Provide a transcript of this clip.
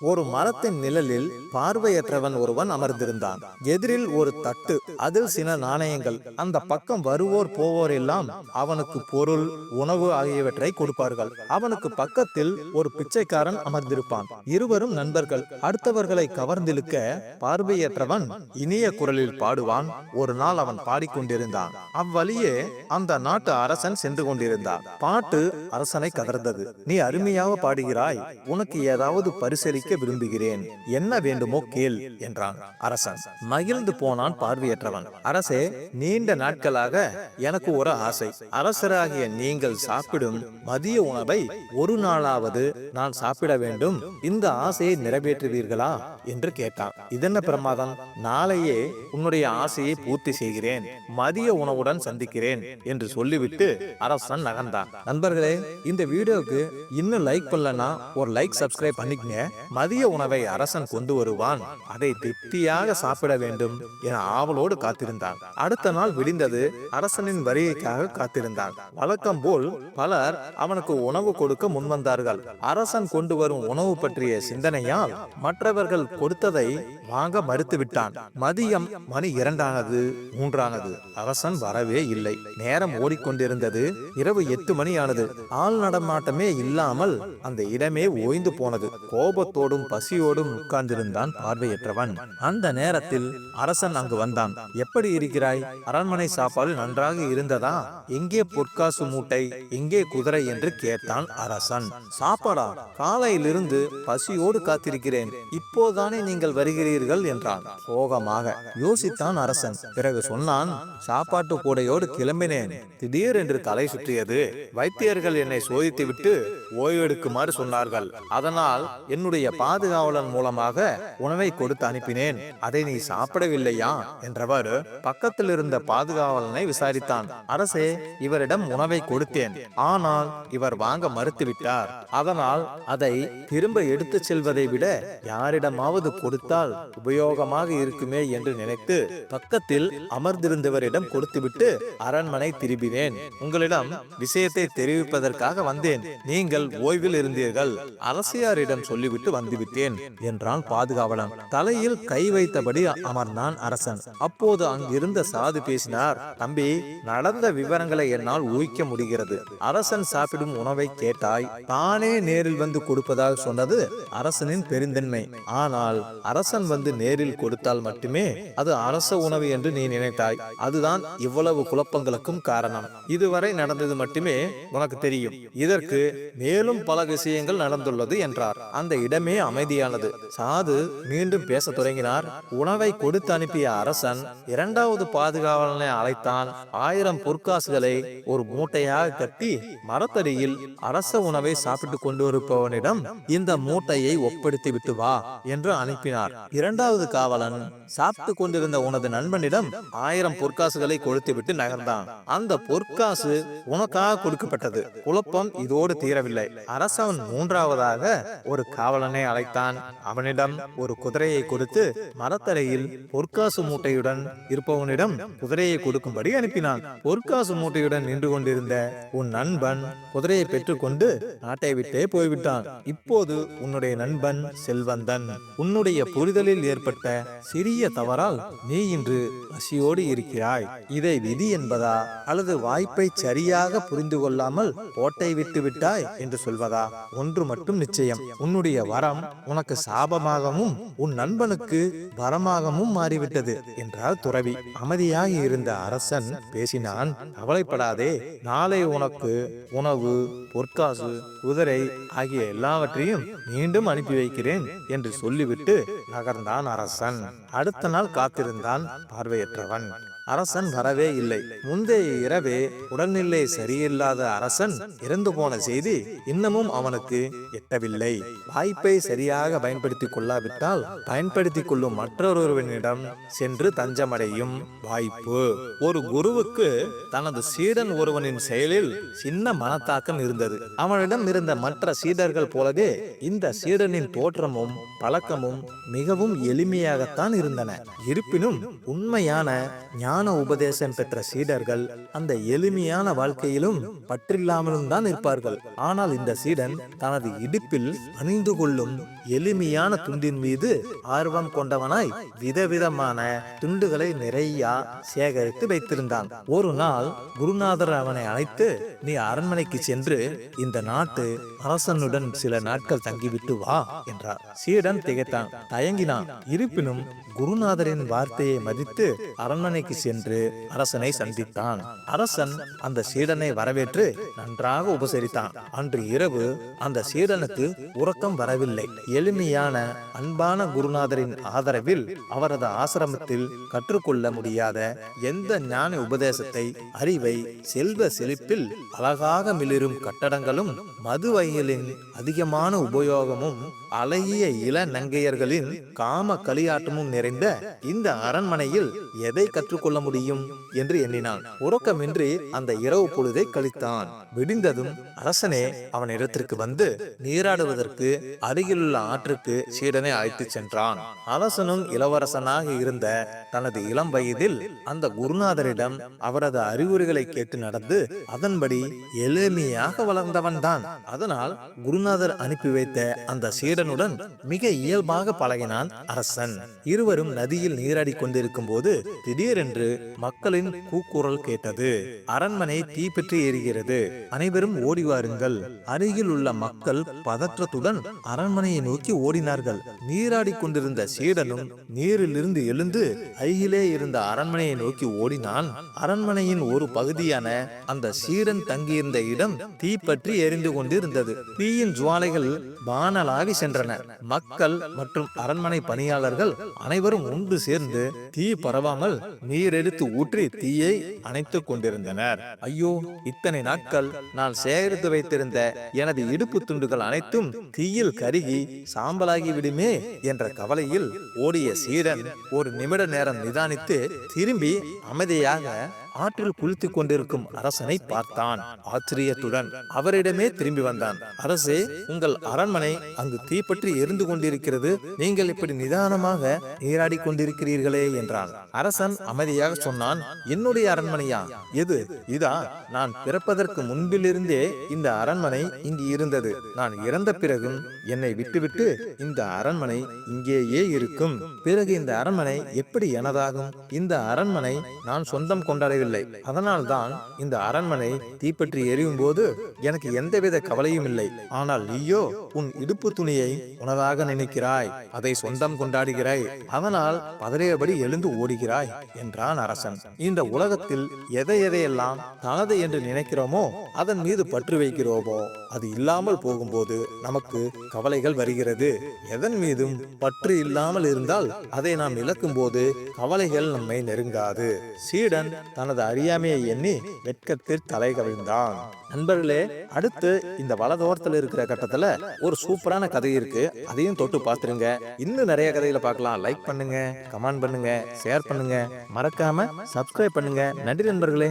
ஒரு மரத்தின் நிழலில் பார்வையற்றவன் ஒருவன் அமர்ந்திருந்தான். எதிரில் ஒரு தட்டு அதில் சில நாணயங்கள். அந்த பக்கம் வருவோர் போவோர் எல்லாம் அவனுக்கு பொருள் உணவு ஆகியவற்றை கொடுப்பார்கள். அவனுக்கு பக்கத்தில் ஒரு பிச்சைக்காரன் அமர்ந்திருப்பான். இருவரும் நண்பர்கள். அடுத்தவர்களை கவர்ந்திழுக்க பார்வையற்றவன் இனிய குரலில் பாடுவான். ஒரு நாள் அவன் பாடிக்கொண்டிருந்தான். அவ்வழியே அந்த நாட்டு அரசன் சென்று கொண்டிருந்தான். பாட்டு அரசனை கதர்ந்தது நீ அருமையாக பாடுகிறாய். உனக்கு ஏதாவது பரிசளிக்க விரும்புகிறேன். என்ன வேண்டுமோ கேள் என்றான். அரசன் மகிழ்ந்து போனான் பார்வையற்றவன். அரசே நீண்ட நாட்களாக எனக்கு ஒரு ஆசை. அரசராகிய நீங்கள் சாப்பிடும் மதிய உணவை ஒரு நாளாவது நான் சாப்பிட வேண்டும். இந்த ஆசையை நிறைவேற்றுவீர்களா? என்று கேட்டான். இதென்ன பிரமாதம்? நாளையே உன்னுடைய ஆசையை பூர்த்தி செய்கிறேன். மதிய உணவுடன் சந்திக்கிறேன் என்று சொல்லிவிட்டு அரசன் நகர்ந்தான். நண்பர்களே இந்த வீடியோவுக்கு இன்னும் லைக் பண்ணலனா ஒரு லைக் சப்ஸ்கிரைப் பண்ணிக்கங்க. மதிய உணவை அரசன் கொண்டு வருவான். அதை திருப்தியாக சாப்பிட வேண்டும் என ஆவலோடு காத்திருந்தான். அடுத்த நாள் விடிந்தது அரசனின் வருகைக்காக காத்திருந்தான். வழக்கம் போல் பலர் அவனுக்கு உணவு கொடுக்க முன்வந்தார்கள். அரசன் கொண்டு வரும் உணவு பற்றிய சிந்தனையால் மற்றவர்கள் கொடுத்ததை வாங்க மறுத்து விட்டான் மதியம் மணி இரண்டானது மூன்றானது. அரசன் வரவே இல்லை. நேரம் ஓடிக்கொண்டிருந்தது. இரவு எட்டு மணி ஆனது ஆள் நடமாட்டமே இல்லாமல் அந்த இடமே ஓய்ந்து போனது. கோபத்தோடும் பசியோடும் உட்கார்ந்திருந்தான் பார்வையற்றவன். அந்த நேரத்தில் அரசன் அங்கு வந்தான். எப்படி இருக்கிறாய்? அரண்மனை சாப்பாடு நன்றாக இருந்ததா? எங்கே பொற்காசு மூட்டை? எங்கே குதிரை? என்று கேட்டான் அரசன். சாப்பாடா? காலையிலிருந்து பசியோடு காத்திருக்கிறேன். இப்போதான் நீங்கள் வருகிறீர்கள் என்றான். சோகமாக யோசித்தான் அரசன். பிறகு சொன்னான் சாப்பாட்டு கூடையோடு கிளம்பினேன். திடீர் என்று தலை சுற்றியது. வைத்தியர்கள் என்னை சோதித்து விட்டு ஓய்வெடுக்குமாறு சொன்னார்கள். அதனால் என்னுடைய பாதுகாவலன் மூலமாக உணவை கொடுத்து அனுப்பினேன். அதை நீ சாப்பிடவில்லையா? என்றவர் பக்கத்தில் இருந்த பாதுகாவலனை விசாரித்தான். அரசே இவரிடம் உணவை கொடுத்தேன். ஆனால் இவர் வாங்க மறுத்துவிட்டார். அதனால் அதை திரும்ப எடுத்துச் செல்வதை விட யாரிடமாவது கொடுத்தால் உபயோகமாக இருக்குமே என்று நினைத்து பக்கத்தில் அமர்ந்திருந்தவரிடம் கொடுத்துவிட்டு அரண்மனை திரும்பினேன். உங்களிடம் விஷயத்தை தெரிவிப்பதற்காக வந்தேன். நீங்கள் ஓய்வில் இருந்தீர்கள். அரசியாரிடம் சொல்லிவிட்டு வந்துவிட்டேன் என்றான் பாதுகாவலன். தலையில் கை வைத்தபடி அமர்ந்தான் அரசன். அப்போது அங்கிருந்த சாது பேசினார் தம்பி நடந்த விவரங்களை என்னால் ஊகிக்க முடிகிறது. அரசன் சாப்பிடும் உணவை கேட்டாய். தானே நேரில் வந்து கொடுப்பதாக சொன்னது அரசனின் பெருந்தன்மை. ஆனால் அரசன் வந்து நேரில் கொடுத்தால் மட்டுமே அது அரச உணவு என்று நீ நினைத்தாய். அதுதான் இவ்வளவு குழப்பங்களுக்கும் காரணம். இதுவரை நடந்தது மட்டுமே உனக்கு தெரியும். இதற்கு மேலும் பல விஷயங்கள் நடந்துள்ளது என்றார். அந்த இடமே அமைதியானது. சாது மீண்டும் பேச தொடங்கினார். உணவை கொடுத்து அனுப்பிய அரசன் இரண்டாவது பாதுகாவலனை அழைத்தான். ஆயிரம் பொற்காசுகளை ஒரு மூட்டையாக கட்டி மரத்தடியில் அரச உணவை சாப்பிட்டு கொண்டு வருபவனிடம் இந்த மூட்டையை ஒப்படைத்து விட்டு வா என்று அனுப்பினார். இரண்டாவது காவலன் சாப்பிட்டு கொண்டிருந்த உனது நண்பனிடம் ஆயிரம் பொற்காசுகளை கொளுத்துவிட்டு நகர்ந்தான். அந்த பொற்காசு உனக்காக கொடுக்கப்பட்டது. குழப்பம் இதோடு தீரவில்லை. அரசவன் மூன்றாவதாக ஒரு காவலனை அழைத்தான். அவனிடம் ஒரு குதிரையை கொடுத்து மரத்தரையில் பொற்காசு மூட்டையுடன் இருப்பவனிடம் குதிரையை கொடுக்கும்படி அனுப்பினான். பொற்காசு மூட்டையுடன் நின்று கொண்டிருந்த உன் நண்பன் குதிரையை பெற்றுக்கொண்டு நாட்டை விட்டே போய்விட்டான். இப்போது உன்னுடைய நண்பன் செல்வந்தன். உன்னுடைய புரிதலில் ஏற்பட்ட சிறிய தவறால் நீ இன்று பசியோடு இருக்கிறாய். இதை விதி என்பதா? அல்லது வாய்ப்பை சரியாக புரிந்து கொள்ளாமல் போட்டை விட்டு விட்டாய் என்று சொல்வதா? ஒன்று மட்டும் நிச்சயம். உன்னுடைய வரம் உனக்கு சாபமாகவும் உன் நண்பனுக்கு வரமாகவும் மாறிவிட்டது என்றார் துறவி. அமைதியாக இருந்த அரசன் பேசினான் கவலைப்படாதே. நாளை உனக்கு உணவு பொற்காசு குதிரை ஆகிய எல்லாவற்றையும் மீண்டும் அனுப்பி வைக்கிறேன் என்று சொல்லி சொல்லிவிட்டு நகர்ந்தான் அரசன். அடுத்த நாள் காத்திருந்தான் பார்வையற்றவன். அரசன் வரவே இல்லை. முந்தைய இரவே உடல்நிலை சரியில்லாத அரசன் இறந்து போன செய்தி இன்னமும் அவனுக்கு எட்டவில்லை. வாய்ப்பை சரியாக பயன்படுத்திக் கொள்ளாவிட்டால் பயன்படுத்திக் கொள்ளும் மற்றொருவனிடம் சென்று தஞ்சமடையும் வாய்ப்பு. ஒரு குருவுக்கு தனது சீடன் ஒருவனின் செயலில் சின்ன மனத்தாக்கம் இருந்தது. அவனிடம் இருந்த மற்ற சீடர்கள் போலவே இந்த சீடனின் தோற்றமும் பழக்கமும் மிகவும் எளிமையாகத்தான் இருந்தன. இருப்பினும் உண்மையான ஞான ஞான உபதேசம் பெற்ற சீடர்கள் அந்த எளிமையான வாழ்க்கையிலும் பற்றில்லாமலும் தான் இருப்பார்கள் ஆனால் இந்த சீடன் தனது இடுப்பில் அணிந்து கொள்ளும் எளிமையான துண்டின் மீது ஆர்வம் கொண்டவனாய் விதவிதமான துண்டுகளை நிறைய சேகரித்து வைத்திருந்தான். ஒரு நாள் குருநாதர் அவனை அழைத்து நீ அரண்மனைக்கு சென்று இந்த நாட்டு அரசனுடன் சில நாட்கள் தங்கிவிட்டு வா என்றார். சீடன் திகைத்தான். தயங்கினான். இருப்பினும் குருநாதரின் வார்த்தையை மதித்து அரண்மனைக்கு சென்று அரசனை சந்தித்தான். அரசன் அந்த சீடனை வரவேற்று நன்றாக உபசரித்தான். அன்று இரவு அந்த சீடனுக்கு உறக்கம் வரவில்லை. எளிமையான அன்பான குருநாதரின் ஆதரவில் அவரது ஆசிரமத்தில் கற்றுக்கொள்ள முடியாத எந்த ஞான உபதேசத்தை அறிவை செல்வ செழிப்பில் அழகாக மிளிரும் கட்டடங்களும் மது வயலின் அதிகமான உபயோகமும் அழகிய இள நங்கையர்களின் காம களியாட்டமும் நிறைந்த இந்த அரண்மனையில் எதை கற்றுக்கொள்ள முடியும் என்று எண்ணினான். உறக்கமின்றி அந்த இரவு பொழுதை கழித்தான். விடிந்ததும் அரசனே அவன் இடத்திற்கு வந்து நீராடுவதற்கு அருகிலுள்ள ஆற்றுக்கு சீடனை அழைத்து சென்றான். அரசனும் இளவரசனாக இருந்த தனது இளம் வயதில் அந்த குருநாதரிடம் அவரது அறிவுரைகளை கேட்டு நடந்து அதன்படி எளிமையாக வளர்ந்தவன் தான் அதனால் குருநாதர் அனுப்பி வைத்த அந்த சீடனுடன் மிக இயல்பாக பழகினான் அரசன். இருவரும் நதியில் நீராடி கொண்டிருக்கும் போது திடீரென்று மக்களின் கூக்குரல் கேட்டது. அரண்மனை தீப்பற்றி எரிகிறது. அனைவரும் ஓடி வாருங்கள். அருகில் உள்ள மக்கள் பதற்றத்துடன் அரண்மனையை நோக்கி ஓடினார்கள். நீராடி கொண்டிருந்த சீடனும் நீரிலிருந்து எழுந்து அருகிலே இருந்த அரண்மனையை நோக்கி ஓடினான். அரண்மனையின் ஒரு பகுதியான அந்த சீடன் தங்கியிருந்த இடம் தீப்பற்றி எரிந்து கொண்டிருந்தது. தீயின் ஜுவாலைகள் வானலாவி சென்றன. மக்கள் மற்றும் அரண்மனை பணியாளர்கள் அனைவரும் ஒன்று சேர்ந்து தீ பரவாமல் நீரை எடுத்து ஊற்றி தீயை அணைத்துக் கொண்டிருந்தனர். ஐயோ இத்தனை நாட்கள் நான் சேகரித்து வைத்திருந்த எனது இடுப்பு துண்டுகள் அனைத்தும் தீயில் கருகி சாம்பலாகி விடுமே என்ற கவலையில் ஓடிய சீரன் ஒரு நிமிட நேரம் நிதானித்து திரும்பி அமைதியாக ஆற்றில் குளித்துக் கொண்டிருக்கும் அரசனை பார்த்தான். ஆச்சரியத்துடன் அவரிடமே திரும்பி வந்தான். அரசே உங்கள் அரண்மனை அங்கு தீப்பற்றி எரிந்து கொண்டிருக்கிறது. நீங்கள் இப்படி நிதானமாக நீராடி கொண்டிருக்கிறீர்களே என்றான். அரசன் அமைதியாக சொன்னான் என்னுடைய அரண்மனையா? எது? இதா? நான் பிறப்பதற்கு முன்பிலிருந்தே இந்த அரண்மனை இங்கு இருந்தது. நான் இறந்த பிறகும் என்னை விட்டுவிட்டு இந்த அரண்மனை இங்கேயே இருக்கும். பிறகு இந்த அரண்மனை எப்படி எனதாகும்? இந்த அரண்மனை நான் சொந்தம் கொண்டாடவில்லை அதனால்தான் இந்த அரண்மனை தீப்பற்றி எரியும் போது எனக்கு எந்தவித கவலையும் இல்லை. ஆனால் நீயோ உன் இடுப்பு துணியை உனதாக நினைக்கிறாய். அதை சொந்தம் கொண்டாடுகிறாய். அதனால் பதறியபடி எழுந்து ஓடுகிறாய் என்றான் அரசன். இந்த உலகத்தில் எதை எதையெல்லாம் தனது என்று நினைக்கிறோமோ அதன் மீது பற்று வைக்கிறோமோ அது இல்லாமல் போகும்போது நமக்கு கவலைகள் வருகிறது. எதன் மீதும் பற்று இல்லாமல் இருந்தால் அதை நாம் இழக்கும் போது கவலைகள் நம்மை நெருங்காது. சீடன் தனது தனது அறியாமையை எண்ணி வெட்கத்தில் தலை கவிழ்ந்தான். நண்பர்களே அடுத்து இந்த வலதோரத்தில் இருக்கிற கட்டத்துல ஒரு சூப்பரான கதை இருக்கு. அதையும் தொட்டு பார்த்துருங்க. இன்னும் நிறைய கதைகளை பார்க்கலாம். லைக் பண்ணுங்க கமெண்ட் பண்ணுங்க ஷேர் பண்ணுங்க. மறக்காம சப்ஸ்கிரைப் பண்ணுங்க. நன்றி நண்பர்களே.